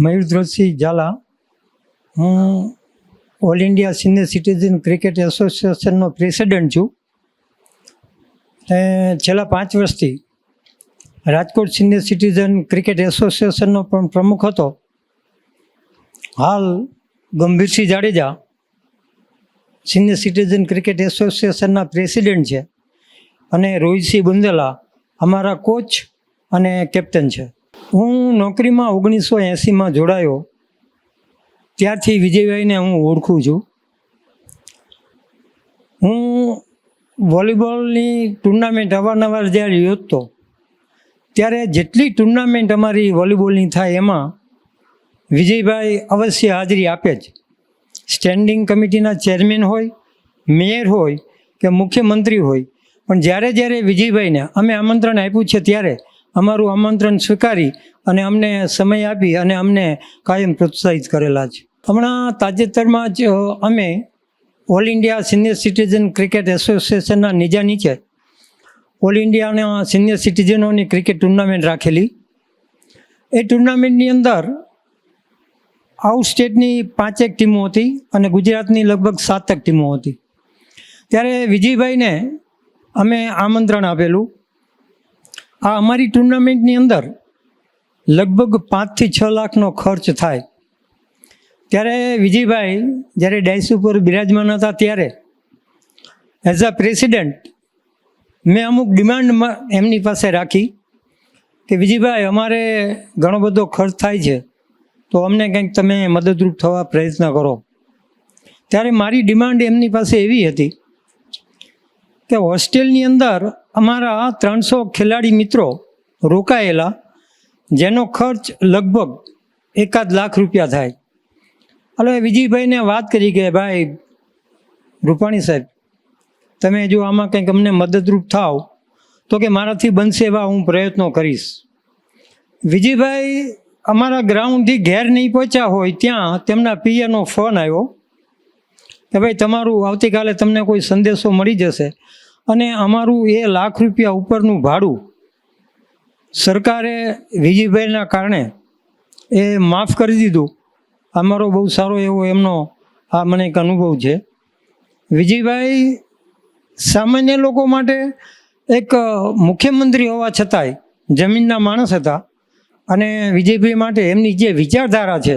મયુર ધ્રોતસિંહ ઝાલા. હું all India senior citizen cricket એસોસિએશનનો president છું. ને છેલ્લા પાંચ વર્ષથી રાજકોટ સિનિયર સિટીઝન ક્રિકેટ એસોસિએશનનો પણ પ્રમુખ હતો. હાલ Gambhirsinh Jadeja senior citizen cricket એસોસિએશનના પ્રેસિડેન્ટ છે. અને રોહિતસિંહ બુંદેલા અમારા કોચ અને કેપ્ટન છે. હું નોકરીમાં ઓગણીસો એંસીમાં જોડાયો. ત્યારથી વિજયભાઈને હું ઓળખું છું. હું વોલીબોલની ટુર્નામેન્ટ અવારનવાર જ્યારે યોજતો, ત્યારે જેટલી ટુર્નામેન્ટ અમારી વોલીબોલની થાય એમાં વિજયભાઈ અવશ્ય હાજરી આપે જ. સ્ટેન્ડિંગ કમિટીના ચેરમેન હોય, મેયર હોય કે મુખ્યમંત્રી હોય, પણ જ્યારે જ્યારે વિજયભાઈને અમે આમંત્રણ આપ્યું છે ત્યારે અમારું આમંત્રણ સ્વીકારી અને અમને સમય આપી અને અમને કાયમ પ્રોત્સાહિત કરેલા છે. હમણાં તાજેતરમાં જ અમે all India senior citizen cricket એસોસિએશનના નીજા નીચે ઓલ ઇન્ડિયાના સિનિયર સિટીઝનોની ક્રિકેટ ટુર્નામેન્ટ રાખેલી. એ ટુર્નામેન્ટની અંદર આઉટ સ્ટેટની પાંચેક ટીમો હતી અને ગુજરાતની લગભગ સાતેક ટીમો હતી. ત્યારે વિજયભાઈને અમે આમંત્રણ આપેલું. આ અમારી ટુર્નામેન્ટની અંદર લગભગ પાંચથી છ લાખનો ખર્ચ થાય. ત્યારે વિજયભાઈ જ્યારે ડાયસ ઉપર બિરાજમાન હતા ત્યારે એઝ અ પ્રેસિડેન્ટ મેં અમુક ડિમાન્ડ એમની પાસે રાખી કે વિજયભાઈ, અમારે ઘણો બધો ખર્ચ થાય છે, તો અમને કંઈક તમે મદદરૂપ થવા પ્રયત્ન કરો. ત્યારે મારી ડિમાન્ડ એમની પાસે એવી હતી કે હોસ્ટેલની અંદર અમારા ત્રણસો ખેલાડી મિત્રો રોકાયેલા, જેનો ખર્ચ લગભગ એકાદ લાખ રૂપિયા થાય. એટલે વિજયભાઈને વાત કરી કે, ભાઈ, રૂપાણી સાહેબ, તમે જો આમાં કંઈક અમને મદદરૂપ થાવ, તો કે મારાથી બનશે એવા હું પ્રયત્નો કરીશ. વિજયભાઈ અમારા ગ્રાઉન્ડથી ઘેર નહીં પહોંચ્યા હોય ત્યાં તેમના પિયરનો ફોન આવ્યો. કે ભાઈ તમારું આવતીકાલે તમને કોઈ સંદેશો મળી જશે. અને અમારું એ લાખ રૂપિયા ઉપરનું ભાડું સરકારે વિજયભાઈના કારણે એ માફ કરી દીધું. અમારો બહુ સારો એવો એમનો આ મને એક અનુભવ છે. વિજયભાઈ સામાન્ય લોકો માટે એક મુખ્યમંત્રી હોવા છતાંય જમીનના માણસ હતા. અને વિજયભાઈ માટે એમની જે વિચારધારા છે,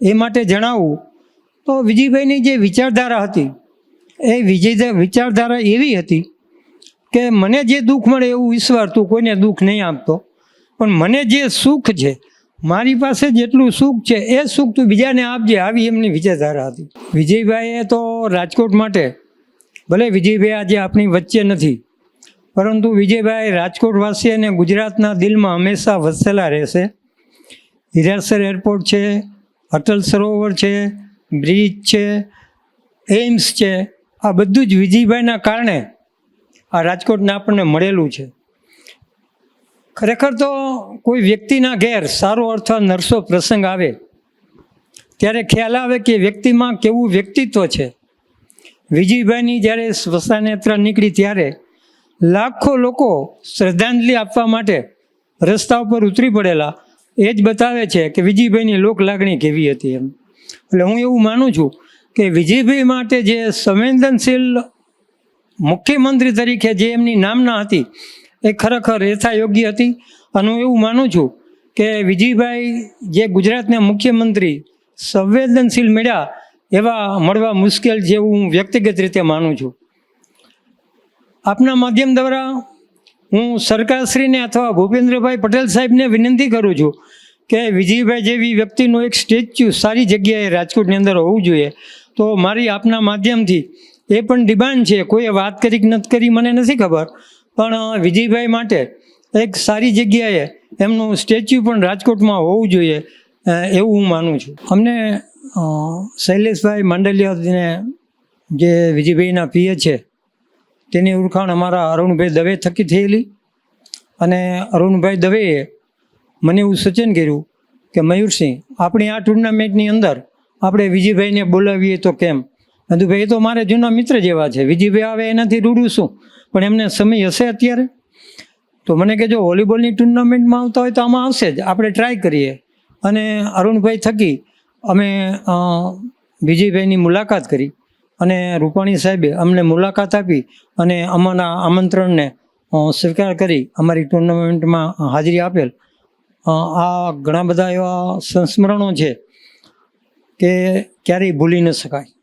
એ માટે જણાવવું તો વિજયભાઈની જે વિચારધારા હતી, એ વિજય વિચારધારા એવી હતી કે મને જે દુઃખ મળે એવું ઈશ્વર તું કોઈને દુઃખ નહીં આપતો, પણ મને જે સુખ છે, મારી પાસે જેટલું સુખ છે, એ સુખ તું બીજાને આપજે આવી એમની વિચારધારા હતી. વિજયભાઈએ તો રાજકોટ માટે, ભલે વિજયભાઈ આજે આપણી વચ્ચે નથી, પરંતુ વિજયભાઈ રાજકોટવાસી અને ગુજરાતના દિલમાં હંમેશા વસેલા રહેશે. હિરાસર એરપોર્ટ છે, અટલ સરોવર છે બ્રિજ છે એમ્સ છે, આ બધું જ વિજયભાઈના કારણે આ રાજકોટને આપણને મળેલું છે. ખરેખર તો કોઈ વ્યક્તિના ઘેર સારો અથવા નરસો પ્રસંગ આવે, ત્યારે ખ્યાલ આવે કે વ્યક્તિમાં કેવું વ્યક્તિત્વ છે. વિજયભાઈની જ્યારે સ્મશાન યાત્રા નીકળી ત્યારે લાખો લોકો શ્રદ્ધાંજલિ આપવા માટે રસ્તા ઉપર ઉતરી પડેલા, એ જ બતાવે છે કે વિજયભાઈની લોક લાગણી કેવી હતી એમ. એટલે હું એવું માનું છું કે વિજયભાઈ માટે જે સંવેદનશીલ મુખ્યમંત્રી તરીકે જે એમની નામના હતી, એ ખરેખર યથાયોગ્ય હતી. અને હું એવું માનું છું કે વિજયભાઈ જે ગુજરાતના મુખ્યમંત્રી સંવેદનશીલ મળ્યા, એવા મળવા મુશ્કેલ જેવું હું વ્યક્તિગત રીતે માનું છું. આપના માધ્યમ દ્વારા હું સરકારશ્રીને અથવા ભૂપેન્દ્રભાઈ પટેલ સાહેબને વિનંતી કરું છું કે વિજયભાઈ જેવી વ્યક્તિનું એક સ્ટેચ્યુ સારી જગ્યાએ રાજકોટની અંદર હોવું જોઈએ. તો મારી આપના માધ્યમથી એ પણ ડિમાન્ડ છે. કોઈએ વાત કરી કે નથી કરી મને નથી ખબર. પણ વિજયભાઈ માટે એક સારી જગ્યાએ એમનું સ્ટેચ્યુ પણ રાજકોટમાં હોવું જોઈએ એવું હું માનું છું. અમને શૈલેષભાઈ માંડલિયાને જે વિજયભાઈના પિય છે, તેની ઓળખાણ અમારા અરુણભાઈ દવે થકી થયેલી. અને અરુણભાઈ દવેએ મને એવું સૂચન કર્યું કે મયુરસિંહ, આપણી આ ટુર્નામેન્ટની અંદર આપણે વિજયભાઈને બોલાવીએ તો કેમ? નદુભાઈ એ તો મારા જૂના મિત્ર જેવા છે. વિજયભાઈ આવે એનાથી રૂડું શું? પણ એમને સમય હશે અત્યારે? તો મને કે, જો વોલીબોલની ટુર્નામેન્ટમાં આવતા હોય તો આમાં આવશે જ. આપણે ટ્રાય કરીએ. અને અરુણભાઈ થકી અમે વિજયભાઈની મુલાકાત કરી અને રૂપાણી સાહેબે અમને મુલાકાત આપી અને અમારા આમંત્રણને સ્વીકાર કરી. અમારી ટુર્નામેન્ટમાં હાજરી આપેલ. આ ઘણા બધા એવા સંસ્મરણો છે કે ક્યારેય ભૂલી ન શકાય.